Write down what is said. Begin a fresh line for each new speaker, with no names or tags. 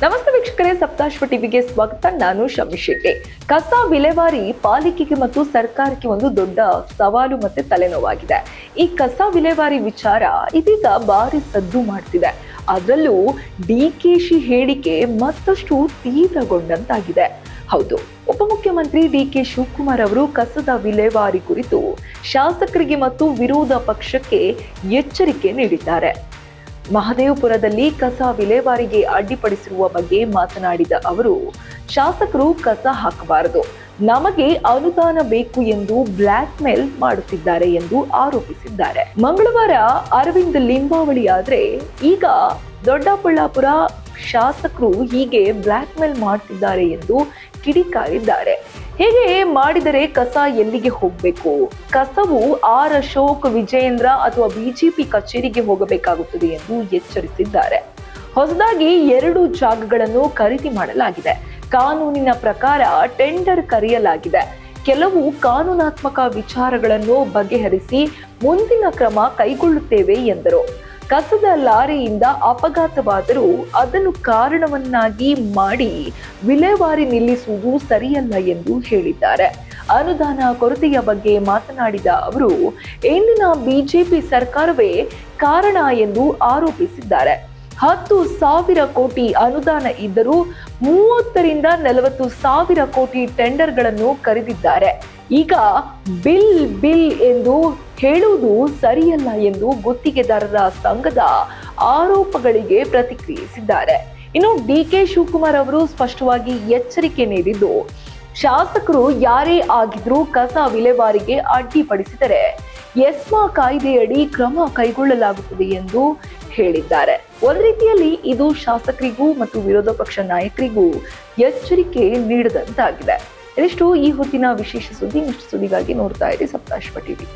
ವೀಕ್ಷಕರೇ, ಸಪ್ತಾಶ್ವ ಟಿವಿಗೆ ಸ್ವಾಗತ. ನಾನು ಶಮಿ ಶೆಟ್ಟಿ. ಕಸ ವಿಲೇವಾರಿ ಪಾಲಿಕೆಗೆ ಮತ್ತು ಸರ್ಕಾರಕ್ಕೆ ಒಂದು ದೊಡ್ಡ ಸವಾಲು ಮತ್ತೆ ತಲೆನೋವಾಗಿದೆ. ಈ ಕಸ ವಿಲೇವಾರಿ ವಿಚಾರ ಇದೀಗ ಭಾರಿ ಸದ್ದು ಮಾಡ್ತಿದೆ. ಅದರಲ್ಲೂ ಡಿ ಕೆ ಶಿ ಹೇಳಿಕೆ ಮತ್ತಷ್ಟು ತೀವ್ರಗೊಂಡಂತಾಗಿದೆ. ಹೌದು, ಉಪಮುಖ್ಯಮಂತ್ರಿ ಡಿ ಕೆ ಶಿವಕುಮಾರ್ ಅವರು ಕಸದ ವಿಲೇವಾರಿ ಕುರಿತು ಶಾಸಕರಿಗೆ ಮತ್ತು ವಿರೋಧ ಪಕ್ಷಕ್ಕೆ ಎಚ್ಚರಿಕೆ ನೀಡಿದ್ದಾರೆ. ಮಹದೇವಪುರದಲ್ಲಿ ಕಸ ವಿಲೇವಾರಿಗೆ ಅಡ್ಡಿಪಡಿಸಿರುವ ಬಗ್ಗೆ ಮಾತನಾಡಿದ ಅವರು, ಶಾಸಕರು ಕಸ ಹಾಕಬಾರದು. ನಮಗೆ ಅನುದಾನ ಬೇಕು ಎಂದು ಬ್ಲ್ಯಾಕ್ ಮೇಲ್ ಮಾಡುತ್ತಿದ್ದಾರೆ ಎಂದು ಆರೋಪಿಸಿದ್ದಾರೆ. ಮಂಗಳವಾರ ಅರವಿಂದ್ ಲಿಂಬಾವಳಿ ಆದ್ರೆ ಈಗ ದೊಡ್ಡಬಳ್ಳಾಪುರ ಶಾಸಕರು ಹೀಗೆ ಬ್ಲ್ಯಾಕ್ ಮೇಲ್ ಮಾಡ್ತಿದ್ದಾರೆ ಎಂದು ಕಿಡಿಕಾರಿದ್ದಾರೆ. ಹೇಗೆ ಮಾಡಿದರೆ ಕಸ ಎಲ್ಲಿಗೆ ಹೋಗಬೇಕು? ಕಸವು ಆರ್ ಅಶೋಕ್ ವಿಜಯೇಂದ್ರ ಅಥವಾ ಬಿಜೆಪಿ ಕಚೇರಿಗೆ ಹೋಗಬೇಕಾಗುತ್ತದೆ ಎಂದು ಎಚ್ಚರಿಸಿದ್ದಾರೆ. ಹೊಸದಾಗಿ ಎರಡು ಜಾಗಗಳನ್ನು ಖರೀದಿ ಮಾಡಲಾಗಿದೆ. ಕಾನೂನಿನ ಪ್ರಕಾರ ಟೆಂಡರ್ ಕರೆಯಲಾಗಿದೆ. ಕೆಲವು ಕಾನೂನಾತ್ಮಕ ವಿಚಾರಗಳನ್ನು ಬಗೆಹರಿಸಿ ಮುಂದಿನ ಕ್ರಮ ಕೈಗೊಳ್ಳುತ್ತೇವೆ ಎಂದರು. ಕಸದ ಲಾರಿಯಿಂದ ಅಪಘಾತವಾದರೂ ಅದನ್ನು ಕಾರಣವನ್ನಾಗಿ ಮಾಡಿ ವಿಲೇವಾರಿ ನಿಲ್ಲಿಸುವುದು ಸರಿಯಲ್ಲ ಎಂದು ಹೇಳಿದ್ದಾರೆ. ಅನುದಾನ ಕೊರತೆಯ ಬಗ್ಗೆ ಮಾತನಾಡಿದ ಅವರು ಇಂದಿನ ಬಿಜೆಪಿ ಸರ್ಕಾರವೇ ಕಾರಣ ಎಂದು ಆರೋಪಿಸಿದ್ದಾರೆ. ಹತ್ತು ಸಾವಿರ ಕೋಟಿ ಅನುದಾನ ಇದ್ದರೂ ಮೂವತ್ತರಿಂದ ನಲವತ್ತು ಸಾವಿರ ಕೋಟಿ ಟೆಂಡರ್ಗಳನ್ನು ಕರೆದಿದ್ದಾರೆ. ಈಗ ಬಿಲ್ ಬಿಲ್ ಎಂದು ಹೇಳುವುದು ಸರಿಯಲ್ಲ ಎಂದು ಗುತ್ತಿಗೆದಾರರ ಸಂಘದ ಆರೋಪಗಳಿಗೆ ಪ್ರತಿಕ್ರಿಯಿಸಿದ್ದಾರೆ. ಇನ್ನು ಡಿ ಕೆ ಶಿವಕುಮಾರ್ ಅವರು ಸ್ಪಷ್ಟವಾಗಿ ಎಚ್ಚರಿಕೆ ನೀಡಿದ್ದು, ಶಾಸಕರು ಯಾರೇ ಆಗಿದ್ರೂ ಕಸ ವಿಲೇವಾರಿಗೆ ಅಡ್ಡಿಪಡಿಸಿದರೆ ಎಸ್ಮಾ ಕಾಯ್ದೆಯಡಿ ಕ್ರಮ ಕೈಗೊಳ್ಳಲಾಗುತ್ತದೆ ಎಂದು ಹೇಳಿದ್ದಾರೆ. ಒಂದ್ ರೀತಿಯಲ್ಲಿ ಇದು ಶಾಸಕರಿಗೂ ಮತ್ತು ವಿರೋಧ ಪಕ್ಷ ನಾಯಕರಿಗೂ ಎಚ್ಚರಿಕೆ ನೀಡದಂತಾಗಿದೆ. ಇದಿಷ್ಟು ಈ ಹೊತ್ತಿನ ವಿಶೇಷ ಸುದ್ದಿ. ಇಷ್ಟು ಸುದ್ದಿಗಾಗಿ ನೋಡ್ತಾ ಇರಿ ಸಪ್ತಾಶ್ವ ಟಿವಿ.